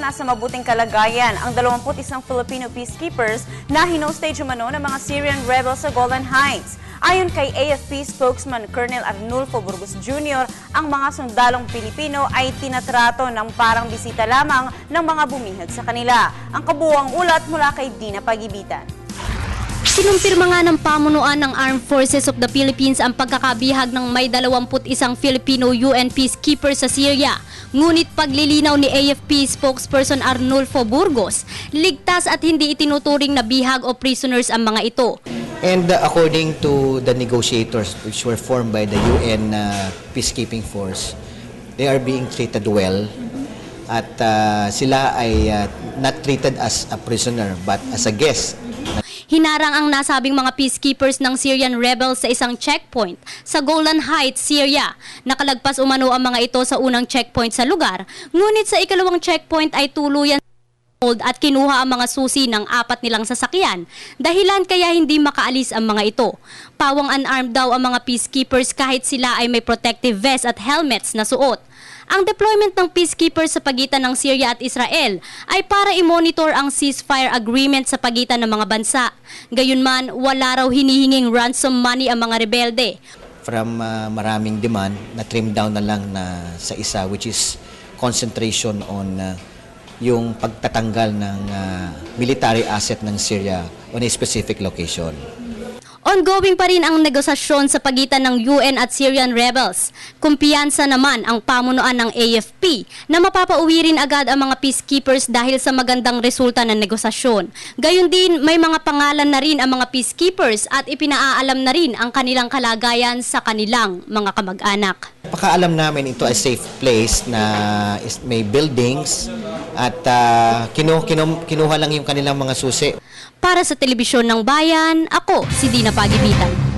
nasa mabuting kalagayan ang 21 Filipino peacekeepers na hinostage umano ng mga Syrian rebels sa Golan Heights. Ayon kay AFP spokesman Colonel Arnulfo Burgos Jr., ang mga sundalong Pilipino ay tinatrato ng parang bisita lamang ng mga bumihag sa kanila. Ang kabuuang ulat mula kay Dina Pagibitan. Sinumpirma nga ng pamunuan ng Armed Forces of the Philippines ang pagkakabihag ng may 21 Filipino UN peacekeepers sa Syria. Ngunit paglilinaw ni AFP spokesperson Arnulfo Burgos, ligtas at hindi itinuturing na bihag o prisoners ang mga ito. And uh, according to the negotiators which were formed by the UN uh, peacekeeping force, they are being treated well at uh, sila ay uh, not treated as a prisoner but as a guest. Hinarang ang nasabing mga peacekeepers ng Syrian rebels sa isang checkpoint sa Golan Heights, Syria. Nakalagpas umano ang mga ito sa unang checkpoint sa lugar, ngunit sa ikalawang checkpoint ay tuluyan at kinuha ang mga susi ng apat nilang sasakyan. Dahilan kaya hindi makaalis ang mga ito. Pawang unarmed daw ang mga peacekeepers kahit sila ay may protective vest at helmets na suot. Ang deployment ng peacekeepers sa pagitan ng Syria at Israel ay para i-monitor ang ceasefire agreement sa pagitan ng mga bansa. Gayunman, wala raw hinihinging ransom money ang mga rebelde. From uh, maraming demand, na trim down na lang na sa isa which is concentration on uh, yung pagtatanggal ng uh, military asset ng Syria on a specific location. Ongoing pa rin ang negosasyon sa pagitan ng UN at Syrian rebels. Kumpiyansa naman ang pamunuan ng AFP na mapapauwi rin agad ang mga peacekeepers dahil sa magandang resulta ng negosasyon. Gayon din, may mga pangalan na rin ang mga peacekeepers at ipinaaalam na rin ang kanilang kalagayan sa kanilang mga kamag-anak. Pakaalam namin ito a safe place na may buildings at uh, kinu, kinu, kinuha lang yung kanilang mga susi. Para sa telebisyon ng bayan, ako si Dina Pagibitan.